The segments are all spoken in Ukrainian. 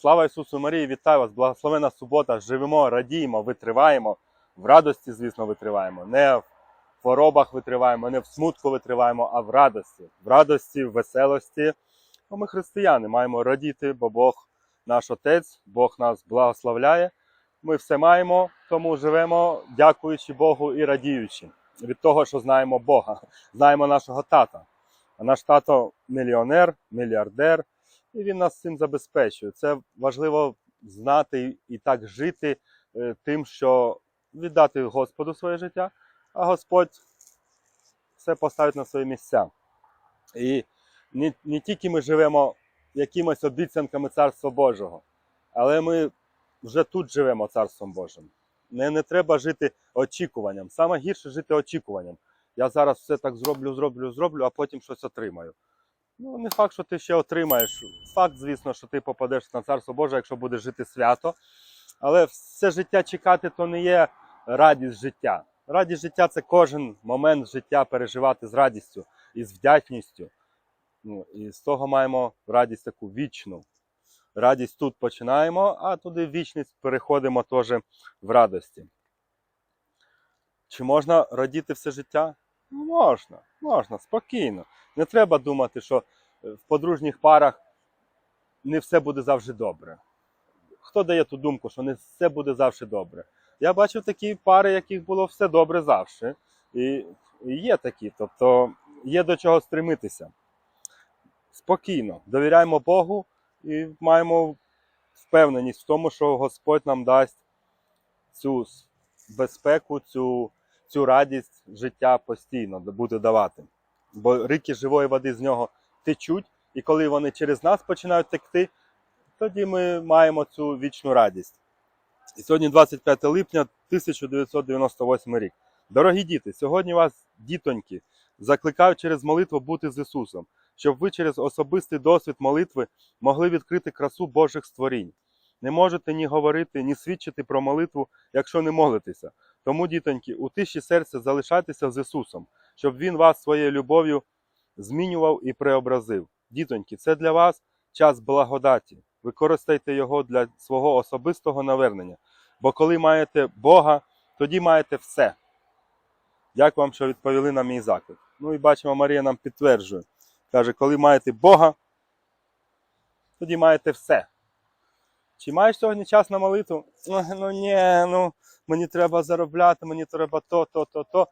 Слава Ісусу Марії, вітаю вас! Благословена субота! Живемо, радіємо, витриваємо. В радості, звісно, витриваємо. Не в хворобах витриваємо, не в смутку витриваємо, а в радості. В радості, в веселості. Бо ми християни, маємо радіти, бо Бог наш Отець, Бог нас благословляє. Ми все маємо, тому живемо, дякуючи Богу і радіючи від того, що знаємо Бога, знаємо нашого тата. А наш тато мільйонер, мільярдер, і він нас цим забезпечує. Це важливо знати і так жити е, тим, що віддати Господу своє життя, а Господь все поставить на свої місця. І не, не тільки ми живемо якимись обіцянками Царства Божого, але ми вже тут живемо Царством Божим. Не, не треба жити очікуванням. Саме гірше жити очікуванням. Я зараз все так зроблю, зроблю, зроблю, а потім щось отримаю. Ну, не факт, що ти ще отримаєш. Факт, звісно, що ти попадеш на Царство Боже, якщо будеш жити свято. Але все життя чекати то не є радість життя. Радість життя це кожен момент життя переживати з радістю і з вдячністю. Ну, і з того маємо радість таку вічну. Радість тут починаємо, а туди вічність переходимо теж в радості. Чи можна радіти все життя? Ну, Можна, можна, спокійно. Не треба думати, що е, в подружніх парах не все буде завжди добре. Хто дає ту думку, що не все буде завжди добре? Я бачив такі пари, яких було все добре завжди. І, є такі, тобто є до чого стремитися. Спокійно, довіряємо Богу і маємо впевненість в тому, що Господь нам дасть цю безпеку, цю, цю радість життя постійно буде давати. Бо ріки живої води з нього течуть, і коли вони через нас починають текти, тоді ми маємо цю вічну радість. І сьогодні 25 липня 1998 рік. Дорогі діти, сьогодні вас, дітоньки, закликаю через молитву бути з Ісусом, щоб ви через особистий досвід молитви могли відкрити красу Божих створінь. Не можете ні говорити, ні свідчити про молитву, якщо не молитеся. Тому, дітоньки, у тиші серця залишайтеся з Ісусом, щоб Він вас своєю любов'ю змінював і преобразив. Дітоньки, це для вас час благодаті. Використайте його для свого особистого навернення. Бо коли маєте Бога, тоді маєте все. Дякую вам, що відповіли на мій заклик. Ну і бачимо, Марія нам підтверджує. Каже, коли маєте Бога, тоді маєте все. Чи маєш сьогодні час на молитву? Ну, ну ні, ну мені треба заробляти, мені треба то, то, то, то.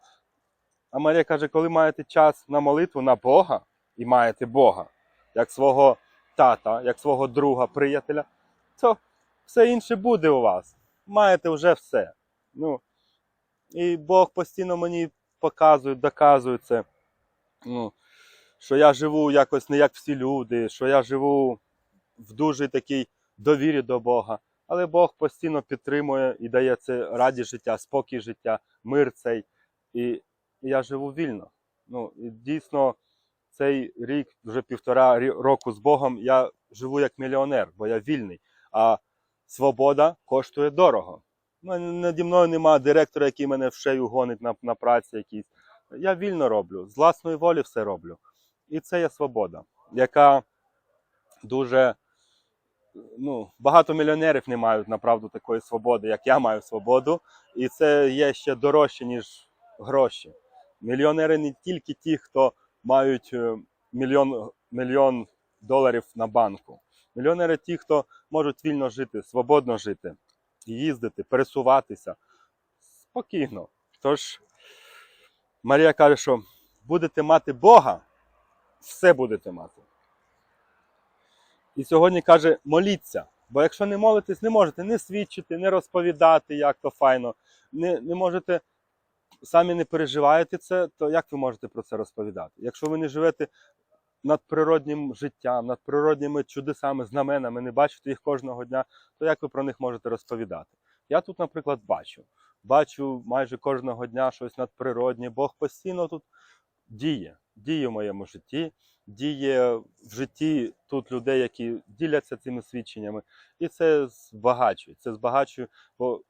А Марія каже, коли маєте час на молитву на Бога і маєте Бога, як свого тата, як свого друга, приятеля, то все інше буде у вас. Маєте вже все. Ну, і Бог постійно мені показує, доказує це. Ну, що я живу якось не як всі люди, що я живу в дуже такій довірі до Бога. Але Бог постійно підтримує і дає це радість життя, спокій життя, мир цей. І я живу вільно. Ну, дійсно, цей рік, вже півтора року з Богом, я живу як мільйонер, бо я вільний. А свобода коштує дорого. Ну, наді мною немає директора, який мене в шею гонить на, на праці якійсь. Я вільно роблю, з власної волі все роблю. І це є свобода, яка дуже ну, багато мільйонерів не мають направду такої свободи, як я маю свободу. І це є ще дорожче, ніж гроші. Мільйонери не тільки ті, хто мають е, мільйон, мільйон доларів на банку. Мільйонери ті, хто можуть вільно жити, свободно жити, їздити, пересуватися спокійно. Тож Марія каже, що будете мати Бога, все будете мати. І сьогодні каже, моліться. Бо якщо не молитесь, не можете не свідчити, не розповідати, як то файно, не, не можете, самі не переживаєте це, то як ви можете про це розповідати? Якщо ви не живете над природнім життям, над природніми чудесами, знаменами, не бачите їх кожного дня, то як ви про них можете розповідати? Я тут, наприклад, бачу. Бачу майже кожного дня щось надприроднє. Бог постійно тут діє, діє в моєму житті, діє в житті тут людей, які діляться цими свідченнями. І це збагачує. Це збагачує, бо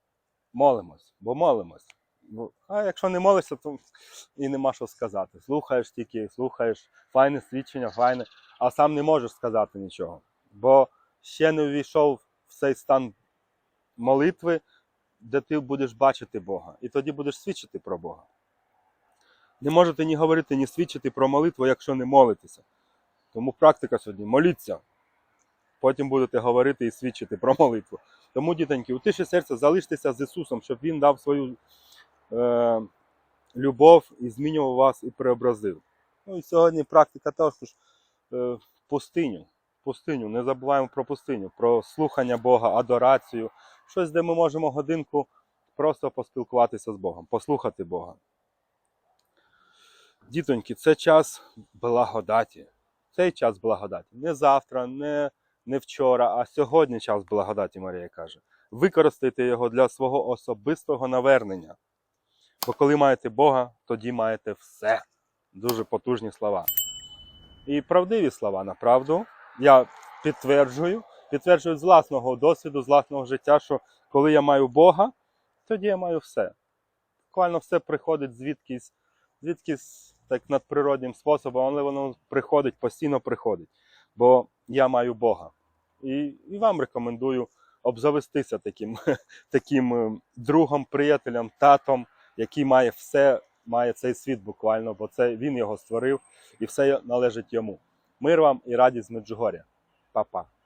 молимось, бо молимось. А якщо не молишся, то і нема що сказати. Слухаєш тільки, слухаєш, файне свідчення, файне, а сам не можеш сказати нічого. Бо ще не увійшов в цей стан молитви, де ти будеш бачити Бога, і тоді будеш свідчити про Бога. Не можете ні говорити, ні свідчити про молитву, якщо не молитеся. Тому практика сьогодні моліться. Потім будете говорити і свідчити про молитву. Тому, дітоньки, у тиші серця залиштеся з Ісусом, щоб Він дав свою е, любов і змінював вас і преобразив. Ну і сьогодні практика також е, пустиню. Пустиню. Не забуваємо про пустиню, про слухання Бога, адорацію. Щось, де ми можемо годинку просто поспілкуватися з Богом, послухати Бога. Дітоньки, це час благодаті. Цей час благодаті. Не завтра, не, не вчора, а сьогодні час благодаті, Марія каже. Використайте його для свого особистого навернення. Бо коли маєте Бога, тоді маєте все. Дуже потужні слова. І правдиві слова, направду. Я підтверджую, підтверджую з власного досвіду, з власного життя, що коли я маю Бога, тоді я маю все. Буквально все приходить звідкись, звідкись так надприродним способом, але воно приходить, постійно приходить. Бо я маю Бога. І, і вам рекомендую обзавестися таким, таким е, другом, приятелем, татом, який має все, має цей світ буквально, бо це він його створив і все належить йому. Мир вам і радість Меджугоря. Па-па.